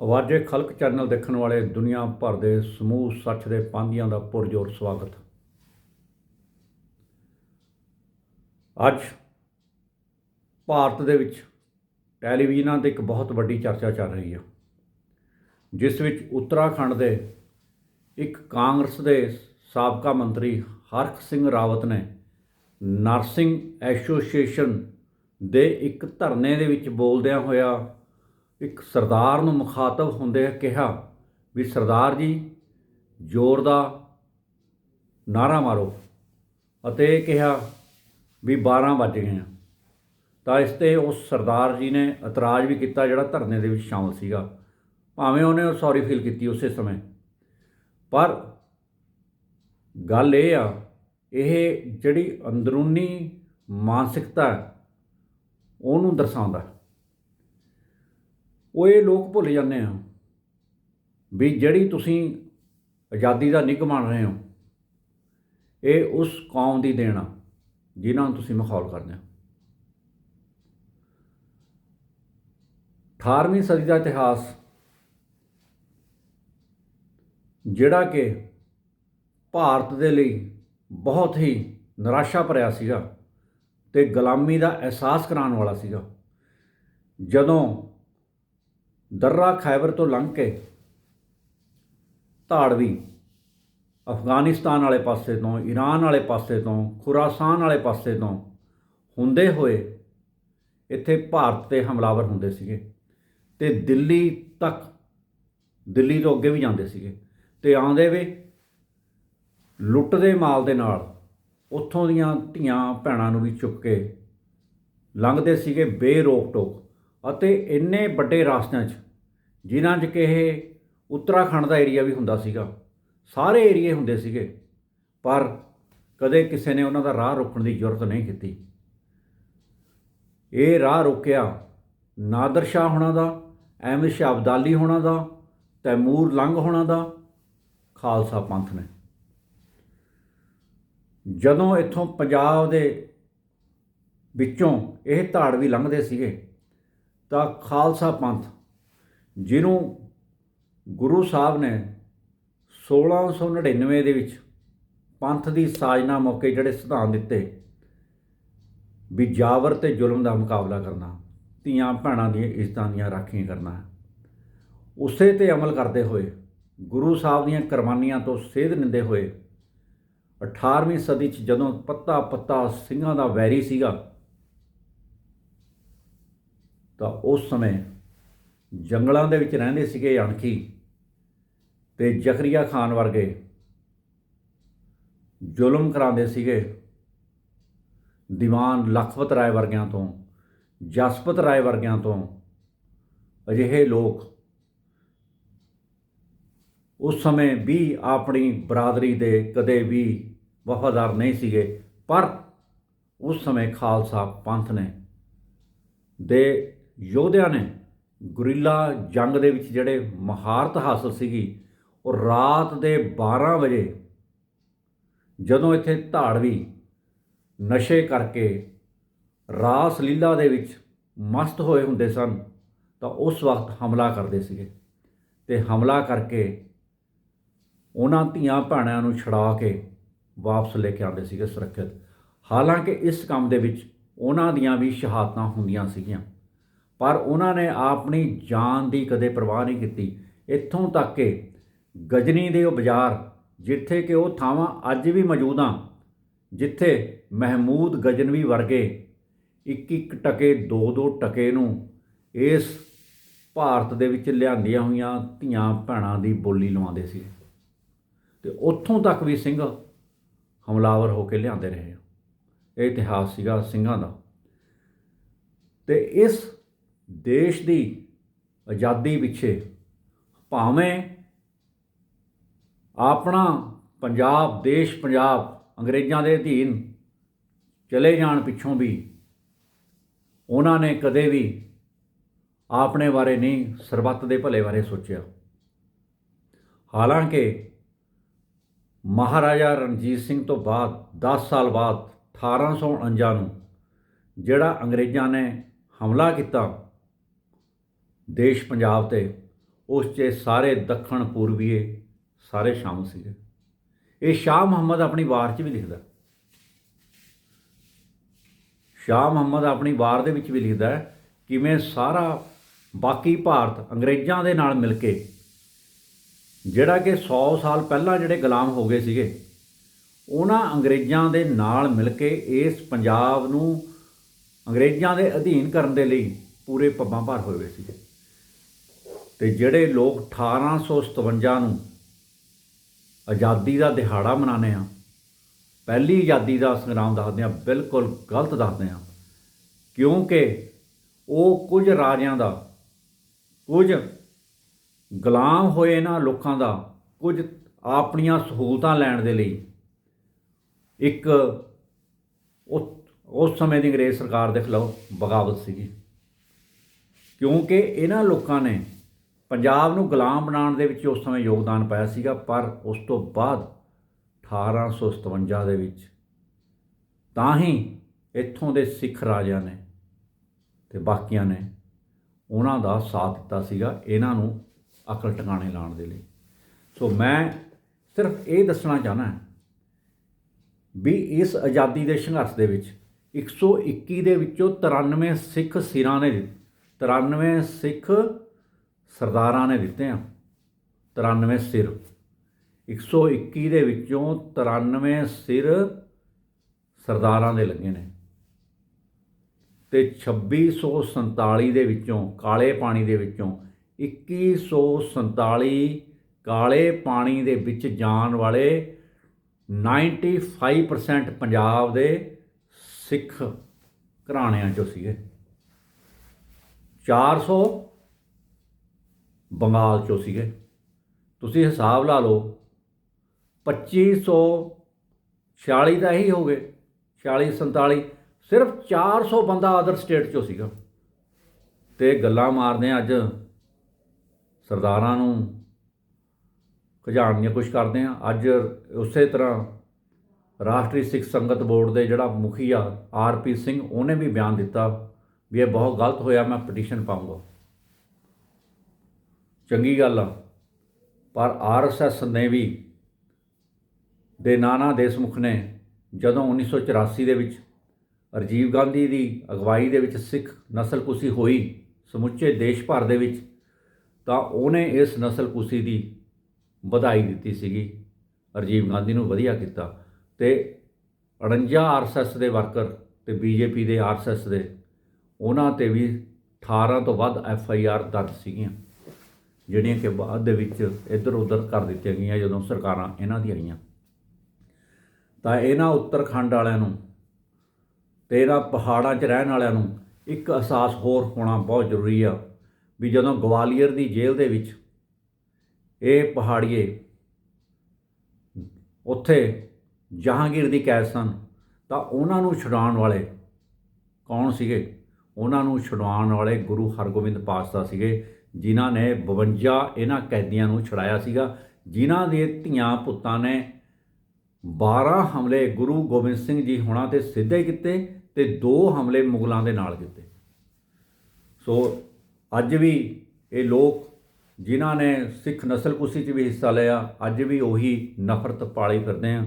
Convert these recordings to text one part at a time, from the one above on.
ਆਵਾਜ਼ੇ ਖਲਕ channel ਦੇਖਣ ਵਾਲੇ ਦੁਨੀਆ ਭਰ ਦੇ ਸਮੂਹ ਸੱਚ ਦੇ ਪਾਂਧੀਆਂ ਦਾ ਪੁਰਜੋਰ ਸਵਾਗਤ। ਅੱਜ ਭਾਰਤ ਦੇ ਵਿੱਚ ਟੈਲੀਵਿਜ਼ਨਾਂ ਤੇ ਇੱਕ ਬਹੁਤ ਵੱਡੀ ਚਰਚਾ ਚੱਲ ਰਹੀ ਹੈ ਜਿਸ ਵਿੱਚ ਉੱਤਰਾਖੰਡ ਦੇ ਇੱਕ ਕਾਂਗਰਸ ਦੇ ਸਾਬਕਾ ਮੰਤਰੀ ਹਰਖ ਸਿੰਘ ਰਾਵਤ ਨੇ ਨਰਸਿੰਗ ਐਸੋਸੀਏਸ਼ਨ ਦੇ ਇੱਕ ਧਰਨੇ ਦੇ ਵਿੱਚ ਬੋਲਦਿਆਂ ਹੋਇਆ ਇੱਕ ਸਰਦਾਰ ਨੂੰ ਮੁਖਾਤਬ ਹੁੰਦੇ ਕਿਹਾ ਵੀ ਸਰਦਾਰ ਜੀ, ਜ਼ੋਰ ਦਾ ਨਾਰਾ ਮਾਰੋ ਅਤੇ ਇਹ ਕਿਹਾ ਵੀ 12 ਵੱਜ ਗਏ ਆ। ਤਾਂ ਇਸ ਤੇ ਉਸ ਸਰਦਾਰ ਜੀ ਨੇ ਇਤਰਾਜ਼ ਵੀ ਕੀਤਾ ਜਿਹੜਾ ਧਰਨੇ ਦੇ ਵਿੱਚ ਸ਼ਾਮਲ ਸੀਗਾ। ਭਾਵੇਂ ਉਹਨੇ ਸੌਰੀ ਫੀਲ ਕੀਤੀ ਉਸੇ ਸਮੇਂ। ਪਰ ਗੱਲ ਇਹ ਆ, ਇਹ ਜਿਹੜੀ ਅੰਦਰੂਨੀ ਮਾਨਸਿਕਤਾ ਉਹਨੂੰ ਦਰਸਾਉਂਦਾ ਉਹ ਇਹ ਲੋਕ ਭੁੱਲ ਜਾਂਦੇ ਆ ਵੀ ਜਿਹੜੀ ਤੁਸੀਂ ਆਜ਼ਾਦੀ ਦਾ ਨਿੱਘ ਮੰਨ ਰਹੇ ਹੋ, ਇਹ ਉਸ ਕੌਮ ਦੀ ਦੇਣ ਆ, ਜਿਨ੍ਹਾਂ ਨੂੰ ਤੁਸੀਂ ਮਖੌਲ ਕਰਦੇ ਹੋ। 18ਵੀਂ ਸਦੀ ਦਾ ਇਤਿਹਾਸ, ਜਿਹੜਾ ਕਿ ਭਾਰਤ ਦੇ ਲਈ ਬਹੁਤ ਹੀ ਨਿਰਾਸ਼ਾ ਭਰਿਆ ਸੀਗਾ ਤੇ ਗੁਲਾਮੀ ਦਾ ਅਹਿਸਾਸ ਕਰਾਉਣ ਵਾਲਾ ਸੀਗਾ। ਜਦੋਂ ਦਰਰਾ ਖੈਬਰ ਤੋਂ ਲੰਘ ਕੇ ਧਾੜਵੀ ਅਫਗਾਨਿਸਤਾਨ ਵਾਲੇ ਪਾਸੇ ਤੋਂ ਈਰਾਨ ਵਾਲੇ ਪਾਸੇ ਤੋਂ, ਖੁਰਾਸਾਨ ਵਾਲੇ ਪਾਸੇ ਤੋਂ ਹੁੰਦੇ ਹੋਏ ਇੱਥੇ ਭਾਰਤ ਤੇ ਹਮਲਾਵਰ ਹੁੰਦੇ ਸੀਗੇ ਤੇ ਦਿੱਲੀ ਤੱਕ, ਦਿੱਲੀ ਤੋਂ ਅੱਗੇ ਵੀ ਜਾਂਦੇ ਸੀਗੇ ਤੇ ਆਉਂਦੇ ਵੇ ਲੁੱਟਦੇ ਮਾਲ ਦੇ ਨਾਲ ਉੱਥੋਂ ਦੀਆਂ ਧੀਆਂ ਭੈਣਾਂ ਨੂੰ ਵੀ ਚੁੱਕ ਕੇ ਲੰਘਦੇ ਸੀਗੇ ਬੇਰੋਕ ਟੋਕ ਅਤੇ ਇੰਨੇ ਵੱਡੇ ਰਾਸਤਿਆਂ 'ਚ, ਜਿਨ੍ਹਾਂ 'ਚ ਕਿ ਇਹ ਉੱਤਰਾਖੰਡ ਦਾ ਏਰੀਆ ਵੀ ਹੁੰਦਾ ਸੀਗਾ। ਸਾਰੇ ਏਰੀਏ ਹੁੰਦੇ ਸੀਗੇ। ਪਰ ਕਦੇ ਕਿਸੇ ਨੇ ਉਹਨਾਂ ਦਾ ਰਾਹ ਰੋਕਣ ਦੀ ਜ਼ਰੂਰਤ ਨਹੀਂ ਕੀਤੀ। ਇਹ ਰਾਹ ਰੋਕਿਆ ਨਾਦਰ ਸ਼ਾਹ ਹੋਣਾ ਦਾ, ਅਹਿਮਦ ਸ਼ਾਹ ਅਬਦਾਲੀ ਹੋਣਾ ਦਾ, ਤੈਮੂਰ ਲੰਗ ਹੋਣਾ ਦਾ, ਖਾਲਸਾ ਪੰਥ ਨੇ। ਜਦੋਂ ਇੱਥੋਂ ਪੰਜਾਬ ਦੇ ਵਿੱਚੋਂ ਇਹ ਧਾੜ ਵੀ ਲੰਘਦੇ ਸੀਗੇ ਤਾਂ ਖਾਲਸਾ ਪੰਥ, ਜਿਹਨੂੰ ਗੁਰੂ ਸਾਹਿਬ ਨੇ 1699 ਦੇ ਵਿੱਚ ਪੰਥ ਦੀ ਸਾਜਨਾ ਮੌਕੇ ਜਿਹੜੇ ਸਿਧਾਂਤ ਦਿੱਤੇ ਵੀ ਜਾਬਰ ਤੇ ਜ਼ੁਲਮ ਦਾ ਮੁਕਾਬਲਾ ਕਰਨਾ, ਧੀਆਂ ਭੈਣਾਂ ਦੀਆਂ ਇੱਜ਼ਤਾਂ ਦੀਆਂ ਰਾਖੀਆਂ ਕਰਨਾ। ਉਸੇ ਤੇ ਅਮਲ ਕਰਦੇ ਹੋਏ, ਗੁਰੂ ਸਾਹਿਬ ਦੀਆਂ ਕੁਰਬਾਨੀਆਂ ਤੋਂ ਸੇਧ ਨਿੰਦੇ ਹੋਏ 18ਵੀਂ ਸਦੀ 'ਚ ਜਦੋਂ ਪੱਤਾ ਪੱਤਾ ਸਿੰਘਾਂ ਦਾ ਵੈਰੀ ਸੀਗਾ ਤਾਂ ਉਸ ਸਮੇਂ ਜੰਗਲਾਂ ਦੇ ਵਿੱਚ ਰਹਿੰਦੇ ਸੀਗੇ ਅਣਖੀ ਤੇ ਜ਼ਕਰੀਆ ਖਾਨ ਵਰਗੇ ਜ਼ੁਲਮ ਕਰਾਉਂਦੇ ਸੀਗੇ। ਦੀਵਾਨ ਲਖਪਤ ਰਾਏ ਵਰਗਿਆਂ ਤੋਂ, ਜਸਪਤ ਰਾਏ ਵਰਗਿਆਂ ਤੋਂ ਅਜਿਹੇ ਲੋਕ ਉਸ ਸਮੇਂ ਵੀ ਆਪਣੀ ਬਰਾਦਰੀ ਦੇ ਕਦੇ ਵੀ ਵਫਾਦਾਰ ਨਹੀਂ ਸੀਗੇ, ਪਰ ਉਸ ਸਮੇਂ ਖਾਲਸਾ ਪੰਥ ਨੇ ਦੇ ਯੋਧਿਆਂ ਨੇ ਗੁਰੀਲਾ ਜੰਗ ਦੇ ਵਿੱਚ ਜਿਹੜੇ ਮਹਾਰਤ ਹਾਸਲ ਸੀਗੀ, ਉਹ ਰਾਤ ਦੇ 12 ਵਜੇ ਜਦੋਂ ਇੱਥੇ ਧਾੜਵੀ ਨਸ਼ੇ ਕਰਕੇ ਰਾਸ ਲੀਲਾ ਦੇ ਵਿੱਚ ਮਸਤ ਹੋਏ ਹੁੰਦੇ ਸਨ, ਤਾਂ ਉਸ ਵਕਤ ਹਮਲਾ ਕਰਦੇ ਸੀਗੇ ਤੇ ਹਮਲਾ ਕਰਕੇ ਉਹਨਾਂ ਧੀਆਂ ਭੈਣਾਂ ਨੂੰ ਛੜਾ ਕੇ ਵਾਪਸ ਲੈ ਕੇ ਆਉਂਦੇ ਸੀਗੇ ਸੁਰੱਖਿਅਤ। ਹਾਲਾਂਕਿ ਇਸ ਕੰਮ ਦੇ ਵਿੱਚ ਉਹਨਾਂ ਦੀਆਂ ਵੀ ਸ਼ਹਾਦਤਾਂ ਹੁੰਦੀਆਂ ਸੀਗੀਆਂ। ਪਰ ਉਹਨਾਂ ਨੇ ਆਪਣੀ ਜਾਨ ਦੀ ਕਦੇ ਪਰਵਾਹ ਨਹੀਂ ਕੀਤੀ। ਇੱਥੋਂ ਤੱਕ ਕਿ ਗਜਨੀ ਦੇ ਉਹ ਬਾਜ਼ਾਰ, ਜਿੱਥੇ ਕਿ ਉਹ ਥਾਵਾਂ ਅੱਜ ਵੀ ਮੌਜੂਦ ਆ ਜਿੱਥੇ ਮਹਿਮੂਦ ਗਜਨਵੀ ਵਰਗੇ ਇੱਕ ਇੱਕ ਟਕੇ ਦੋ ਦੋ ਟਕੇ ਨੂੰ ਇਸ ਭਾਰਤ ਦੇ ਵਿੱਚ ਲਿਆਂਦੀਆਂ ਹੋਈਆਂ ਧੀਆਂ ਭੈਣਾਂ ਦੀ ਬੋਲੀ ਲਵਾਉਂਦੇ ਸੀ। ਤੇ ਉੱਥੋਂ ਤੱਕ ਵੀ ਸਿੰਘ ਹਮਲਾਵਰ ਹੋ ਕੇ ਲਿਆਂਦੇ ਰਹੇ ਇਹ ਇਤਿਹਾਸ ਸੀਗਾ ਸਿੰਘਾਂ ਦਾ। ਤੇ ਇਸ ਦੇਸ਼ ਦੀ ਆਜ਼ਾਦੀ ਪਿੱਛੇ ਭਾਵੇਂ ਆਪਣਾ ਪੰਜਾਬ, ਦੇਸ਼ ਪੰਜਾਬ ਅੰਗਰੇਜ਼ਾਂ ਦੇ ਅਧੀਨ ਚਲੇ ਜਾਣ ਪਿੱਛੋਂ ਵੀ ਉਹਨਾਂ ਨੇ ਕਦੇ ਵੀ ਆਪਣੇ ਬਾਰੇ ਨਹੀਂ ਸਰਬੱਤ ਦੇ ਭਲੇ ਬਾਰੇ ਸੋਚਿਆ। ਹਾਲਾਂਕਿ ਮਹਾਰਾਜਾ ਰਣਜੀਤ ਸਿੰਘ ਤੋਂ ਬਾਅਦ 10 ਸਾਲ ਬਾਅਦ 1849 ਨੂੰ ਜਿਹੜਾ ਅੰਗਰੇਜ਼ਾਂ ਨੇ ਹਮਲਾ ਕੀਤਾ ਦੇਸ਼ ਪੰਜਾਬ ਤੇ ਉਸ 'ਚ ਸਾਰੇ ਦੱਖਣ ਪੂਰਬੀਏ ਸਾਰੇ ਸ਼ਾਮਲ ਸੀਗੇ। ਇਹ ਸ਼ਾਹ ਮੁਹੰਮਦ ਆਪਣੀ ਵਾਰ 'ਚ ਵੀ ਲਿਖਦਾ ਸ਼ਾਹ ਮੁਹੰਮਦ ਆਪਣੀ ਵਾਰ ਦੇ ਵਿੱਚ ਵੀ ਲਿਖਦਾ ਹੈ ਕਿਵੇਂ ਸਾਰਾ ਬਾਕੀ ਭਾਰਤ ਅੰਗਰੇਜ਼ਾਂ ਦੇ ਨਾਲ ਮਿਲ ਕੇ ਜਿਹੜਾ ਕਿ 100 ਸਾਲ ਪਹਿਲਾਂ ਜਿਹੜੇ ਗੁਲਾਮ ਹੋ ਗਏ ਸੀਗੇ, ਉਹਨਾਂ ਅੰਗਰੇਜ਼ਾਂ ਦੇ ਨਾਲ ਮਿਲ ਕੇ ਇਸ ਪੰਜਾਬ ਨੂੰ ਅੰਗਰੇਜ਼ਾਂ ਦੇ ਅਧੀਨ ਕਰਨ ਦੇ ਲਈ ਪੂਰੇ ਪੱਬਾਂ ਭਰ ਹੋਏ ਹੋਏ ਸੀਗੇ। ਤੇ ਜਿਹੜੇ ਲੋਕ 1857 ਨੂੰ ਆਜ਼ਾਦੀ ਦਾ ਦਿਹਾੜਾ ਮਨਾਉਂਦੇ ਆ, ਪਹਿਲੀ ਆਜ਼ਾਦੀ ਦਾ ਸੰਗਰਾਮ ਦੱਸਦੇ ਆ, ਬਿਲਕੁਲ ਗਲਤ ਦੱਸਦੇ ਆ, ਕਿਉਂਕਿ ਉਹ ਕੁਝ ਰਾਜਿਆਂ ਦਾ, ਕੁਝ ਗੁਲਾਮ ਹੋਏ ਇਹਨਾਂ ਲੋਕਾਂ ਦਾ, ਕੁਝ ਆਪਣੀਆਂ ਸਹੂਲਤਾਂ ਲੈਣ ਦੇ ਲਈ, ਇੱਕ ਉਸ ਸਮੇਂ ਦੀ ਅੰਗਰੇਜ਼ ਸਰਕਾਰ ਦੇ ਖਿਲਾਫ ਬਗਾਵਤ ਸੀਗੀ, ਕਿਉਂਕਿ ਇਹਨਾਂ ਲੋਕਾਂ ਨੇ ਪੰਜਾਬ ਨੂੰ ਗੁਲਾਮ ਬਣਾਉਣ ਦੇ ਵਿੱਚ ਉਸ ਸਮੇਂ ਯੋਗਦਾਨ ਪਾਇਆ ਸੀਗਾ, ਪਰ ਉਸ ਤੋਂ ਬਾਅਦ 1857 ਦੇ ਵਿੱਚ ਤਾਂ ਹੀ ਇੱਥੋਂ ਦੇ ਸਿੱਖ ਰਾਜਿਆਂ ਨੇ ਤੇ ਬਾਕੀਆਂ ਨੇ ਉਹਨਾਂ ਦਾ ਸਾਥ ਦਿੱਤਾ ਸੀਗਾ ਇਹਨਾਂ ਨੂੰ ਅਕਲ ਟਿਕਾਣੇ ਲਾਉਣ ਦੇ ਲਈ। ਸੋ ਮੈਂ ਸਿਰਫ ਇਹ ਦੱਸਣਾ ਚਾਹਨਾ ਵੀ ਇਸ ਆਜ਼ਾਦੀ ਦੇ ਸੰਘਰਸ਼ ਦੇ ਵਿੱਚ 121 ਦੇ ਵਿੱਚੋਂ 93 ਸਿੱਖ ਸਿਰਾਂ ਨੇ 93 ਸਿੱਖ ਸਰਦਾਰਾਂ ਨੇ ਦਿੱਤੇ ਆ 93 ਸਿਰ 121 ਦੇ ਵਿੱਚੋਂ 93 ਸਿਰ ਸਰਦਾਰਾਂ ਦੇ ਲੱਗੇ ਨੇ। ਤੇ 2647 ਦੇ ਵਿੱਚੋਂ, ਕਾਲੇ ਪਾਣੀ ਦੇ ਵਿੱਚੋਂ 2147 ਕਾਲੇ ਪਾਣੀ ਦੇ ਵਿੱਚ ਜਾਣ ਵਾਲੇ 95% ਪੰਜਾਬ ਦੇ ਸਿੱਖ ਘਰਾਣਿਆਂ ਚੋਂ ਸੀਗੇ। 400 ਬੰਗਾਲ ਚੋਂ ਸੀਗੇ। ਤੁਸੀਂ ਹਿਸਾਬ ਲਾ ਲਓ 2546 ਦਾ ਇਹੀ ਹੋ ਗਏ 46 47 ਸਿਰਫ 400 ਬੰਦਾ ਅਦਰ ਸਟੇਟ ਚੋਂ ਸੀਗਾ। ਤੇ ਗੱਲਾਂ ਮਾਰਦੇ ਆ ਅੱਜ, ਸਰਦਾਰਾਂ ਨੂੰ ਖਜਾਨ ਦੀਆਂ ਕੁਝ ਕਰਦੇ ਆ। ਅੱਜ ਉਸੇ ਤਰ੍ਹਾਂ ਰਾਸ਼ਟਰੀ ਸਿੱਖ ਸੰਗਤ ਬੋਰਡ ਦੇ ਜਿਹੜਾ ਮੁਖੀ ਆ ਆਰਪੀ ਸਿੰਘ, ਉਹਨੇ ਵੀ ਬਿਆਨ ਦਿੱਤਾ ਵੀ ਇਹ ਬਹੁਤ ਗਲਤ ਹੋਇਆ, ਮੈਂ ਪਟੀਸ਼ਨ ਪਾਉਂਗਾ ਚੰਗੀ ਗੱਲ ਆ, ਪਰ ਆਰਐਸਐਸ ਨੇ ਵੀ ਦੇ ਨਾਨਾ ਦੇਸ਼ਮੁਖ ਨੇ ਜਦੋਂ 1984 ਦੇ ਵਿੱਚ ਰਾਜੀਵ ਗਾਂਧੀ ਦੀ ਅਗਵਾਈ ਦੇ ਵਿੱਚ ਸਿੱਖ ਨਸਲਕੁਸ਼ੀ ਹੋਈ ਸਮੁੱਚੇ ਦੇਸ਼ ਭਰ ਦੇ ਵਿੱਚ, ਤਾਂ ਉਹਨੇ ਇਸ ਨਸਲਕੁਸ਼ੀ ਦੀ ਵਧਾਈ ਦਿੱਤੀ ਸੀਗੀ, ਰਾਜੀਵ ਗਾਂਧੀ ਨੂੰ ਵਧੀਆ ਕੀਤਾ। ਤੇ 49 ਆਰਐਸਐਸ ਦੇ ਵਰਕਰ ਤੇ ਬੀਜੇਪੀ ਦੇ ਆਰਐਸਐਸ ਦੇ, ਉਹਨਾਂ ਤੇ ਵੀ 18 ਤੋਂ ਵੱਧ ਐਫ ਆਈ ਆਰ ਦਰਜ ਸੀਗੀਆਂ। ਜਿਹੜੀਆਂ ਕਿ ਬਾਅਦ ਦੇ ਵਿੱਚ ਇੱਧਰ ਉੱਧਰ ਕਰ ਦਿੱਤੀਆਂ ਗਈਆਂ ਜਦੋਂ ਸਰਕਾਰਾਂ ਇਹਨਾਂ ਦੀ ਆਈਆਂ। ਤਾਂ ਇਹਨਾਂ ਉੱਤਰਖੰਡ ਵਾਲਿਆਂ ਨੂੰ ਤੇ ਇਹਨਾਂ ਪਹਾੜਾਂ 'ਚ ਰਹਿਣ ਵਾਲਿਆਂ ਨੂੰ ਇੱਕ ਅਹਿਸਾਸ ਹੋਰ ਹੋਣਾ ਬਹੁਤ ਜ਼ਰੂਰੀ ਆ ਵੀ ਜਦੋਂ ਗਵਾਲੀਅਰ ਦੀ ਜੇਲ੍ਹ ਦੇ ਵਿੱਚ ਇਹ ਪਹਾੜੀਏ ਉੱਥੇ ਜਹਾਂਗੀਰ ਦੀ ਕੈਦ ਸਨ, ਤਾਂ ਉਹਨਾਂ ਨੂੰ ਛੁਡਾਉਣ ਵਾਲੇ ਕੌਣ ਸੀਗੇ? ਉਹਨਾਂ ਨੂੰ ਛੁਡਵਾਉਣ ਵਾਲੇ ਗੁਰੂ ਹਰਗੋਬਿੰਦ ਪਾਤਸ਼ਾਹ ਸੀਗੇ। ਜਿਨ੍ਹਾਂ ਨੇ 52 ਇਹਨਾਂ ਕੈਦੀਆਂ ਨੂੰ ਛੁਡਾਇਆ ਸੀਗਾ, ਜਿਨ੍ਹਾਂ ਦੇ ਧੀਆਂ ਪੁੱਤਾਂ ਨੇ 12 ਹਮਲੇ ਗੁਰੂ ਗੋਬਿੰਦ ਸਿੰਘ ਜੀ ਹੁਣਾਂ ਤੇ ਸਿੱਧੇ ਕੀਤੇ ਤੇ ਦੋ ਹਮਲੇ ਮੁਗਲਾਂ ਦੇ ਨਾਲ ਕੀਤੇ। ਸੋ ਅੱਜ ਵੀ ਇਹ ਲੋਕ ਜਿਨ੍ਹਾਂ ਨੇ ਸਿੱਖ ਨਸਲਕੁਸ਼ੀ 'ਚ ਵੀ ਹਿੱਸਾ ਲਿਆ, ਅੱਜ ਵੀ ਉਹੀ ਨਫ਼ਰਤ ਪਾਲੀ ਫਿਰਦੇ ਆ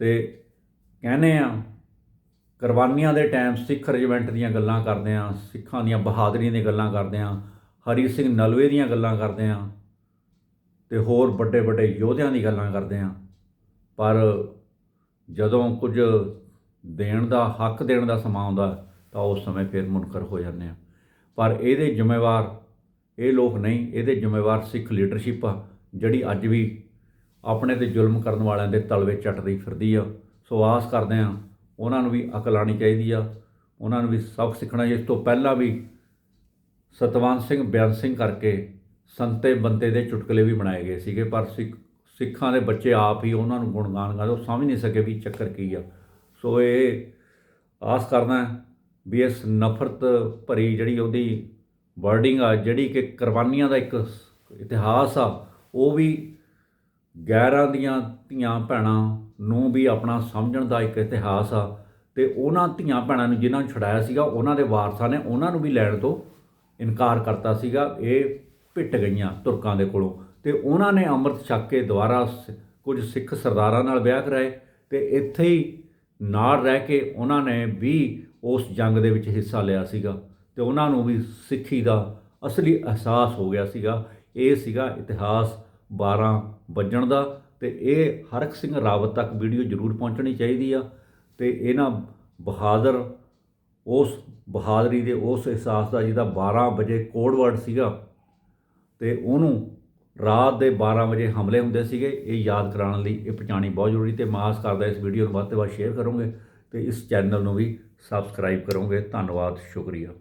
ਤੇ ਕਹਿੰਦੇ ਆ, ਕੁਰਬਾਨੀਆਂ ਦੇ ਟਾਈਮ ਸਿੱਖ ਰੈਜੀਮੈਂਟ ਦੀਆਂ ਗੱਲਾਂ ਕਰਦੇ ਆ, ਸਿੱਖਾਂ ਦੀਆਂ ਬਹਾਦਰੀਆਂ ਦੀਆਂ ਗੱਲਾਂ ਕਰਦੇ ਆ ਹਰੀ ਸਿੰਘ ਨਲਵੇ ਦੀਆਂ ਗੱਲਾਂ ਕਰਦੇ ਆ ਤੇ ਹੋਰ ਵੱਡੇ ਵੱਡੇ ਯੋਧਿਆਂ ਦੀ ਗੱਲਾਂ ਕਰਦੇ ਆ। ਪਰ ਜਦੋਂ ਕੁਝ ਦੇਣ ਦਾ, ਹੱਕ ਦੇਣ ਦਾ ਸਮਾਂ ਆਉਂਦਾ, ਤਾਂ ਉਸ ਸਮੇਂ ਫਿਰ ਮੁਨਕਰ ਹੋ ਜਾਂਦੇ ਆ। ਪਰ ਇਹਦੇ ਜ਼ਿੰਮੇਵਾਰ ਇਹ ਲੋਕ ਨਹੀਂ, ਇਹਦੇ ਜ਼ਿੰਮੇਵਾਰ ਸਿੱਖ ਲੀਡਰਸ਼ਿਪ ਆ, ਜਿਹੜੀ ਅੱਜ ਵੀ ਆਪਣੇ ਤੇ ਜ਼ੁਲਮ ਕਰਨ ਵਾਲਿਆਂ ਦੇ ਤਲਵੇ ਚੱਟਦੀ ਫਿਰਦੀ ਆ। ਸੋ ਆਸ ਕਰਦੇ ਆ, ਉਹਨਾਂ ਨੂੰ ਵੀ ਅਕਲ ਆਣੀ ਚਾਹੀਦੀ ਆ, ਉਹਨਾਂ ਨੂੰ ਵੀ ਸਬਕ ਸਿੱਖਣਾ ਇਸ ਤੋਂ ਪਹਿਲਾਂ ਵੀ ਸਤਵੰਤ ਸਿੰਘ ਬਿਆਨ ਸਿੰਘ ਕਰਕੇ ਸੰਤੇ ਬੰਤੇ ਦੇ ਚੁਟਕਲੇ ਵੀ ਬਣਾਏ ਗਏ ਸੀਗੇ, ਪਰ ਸਿੱਖ ਸਿੱਖਾਂ ਦੇ ਬੱਚੇ ਆਪ ਹੀ ਉਹਨਾਂ ਨੂੰ ਗੁਣਗਾਨ ਕਰਦੇ, ਉਹ ਸਮਝ ਨਹੀਂ ਸਕੇ ਵੀ ਚੱਕਰ ਕੀ ਆ। ਸੋ ਇਹ ਆਸ ਕਰਦਾ ਵੀ ਇਸ ਨਫ਼ਰਤ ਭਰੀ ਜਿਹੜੀ ਉਹਦੀ ਵਰਡਿੰਗ ਆ, ਜਿਹੜੀ ਕਿ ਕੁਰਬਾਨੀਆਂ ਦਾ ਇੱਕ ਇਤਿਹਾਸ ਆ, ਉਹ ਵੀ ਗੈਰਾਂ ਦੀਆਂ ਧੀਆਂ ਭੈਣਾਂ ਨੂੰ ਵੀ ਆਪਣਾ ਸਮਝਣ ਦਾ ਇੱਕ ਇਤਿਹਾਸ ਆ, ਤੇ ਉਹਨਾਂ ਧੀਆਂ ਭੈਣਾਂ ਨੂੰ ਜਿਨ੍ਹਾਂ ਨੂੰ ਛੁਡਾਇਆ ਸੀਗਾ, ਉਹਨਾਂ ਦੇ ਵਾਰਸਾਂ ਨੇ ਉਹਨਾਂ ਨੂੰ ਵੀ ਲੈਣ ਤੋਂ ਇਨਕਾਰ ਕਰਤਾ ਸੀਗਾ, ਇਹ ਭਿੱਟ ਗਈਆਂ ਤੁਰਕਾਂ ਦੇ ਕੋਲੋਂ। ਤੇ ਉਹਨਾਂ ਨੇ ਅੰਮ੍ਰਿਤ ਛਕ ਕੇ ਦੁਬਾਰਾ ਸ- ਕੁਝ ਸਿੱਖ ਸਰਦਾਰਾਂ ਨਾਲ ਵਿਆਹ ਕਰਾਏ ਤੇ ਇੱਥੇ ਹੀ ਨਾਲ ਰਹਿ ਕੇ ਉਹਨਾਂ ਨੇ ਵੀ ਉਸ ਜੰਗ ਦੇ ਵਿੱਚ ਹਿੱਸਾ ਲਿਆ ਸੀਗਾ। ਤੇ ਉਹਨਾਂ ਨੂੰ ਵੀ ਸਿੱਖੀ ਦਾ ਅਸਲੀ ਅਹਿਸਾਸ ਹੋ ਗਿਆ ਸੀਗਾ। ਇਹ ਸੀਗਾ ਇਤਿਹਾਸ 12 ਵੱਜਣ ਦਾ ਤੇ ਇਹ ਹਰਕ ਸਿੰਘ ਰਾਵਤ ਤੱਕ ਵੀਡੀਓ ਜ਼ਰੂਰ ਪਹੁੰਚਣੀ ਚਾਹੀਦੀ ਆ। ਤੇ ਇਹਨਾਂ ਬਹਾਦਰ ਉਸ ਬਹਾਦਰੀ ਦੇ, ਉਸ ਅਹਿਸਾਸ ਦਾ ਜਿਹਦਾ 12 ਵਜੇ ਕੋਡ ਵਰਡ ਸੀਗਾ ਤੇ ਉਹਨੂੰ ਰਾਤ ਦੇ 12 ਵਜੇ ਹਮਲੇ ਹੁੰਦੇ ਸੀਗੇ, ਇਹ ਯਾਦ ਕਰਾਉਣ ਲਈ ਇਹ ਪਛਾਣੀ ਬਹੁਤ ਜ਼ਰੂਰੀ ਤੇ ਮੈਂ ਆਸ ਕਰਦਾ ਇਸ ਵੀਡੀਓ ਨੂੰ ਵੱਧ ਤੋਂ ਵੱਧ ਸ਼ੇਅਰ ਕਰੋਗੇ ਤੇ ਇਸ ਚੈਨਲ ਨੂੰ ਵੀ ਸਬਸਕ੍ਰਾਈਬ ਕਰੋਗੇ। ਧੰਨਵਾਦ, ਸ਼ੁਕਰੀਆ।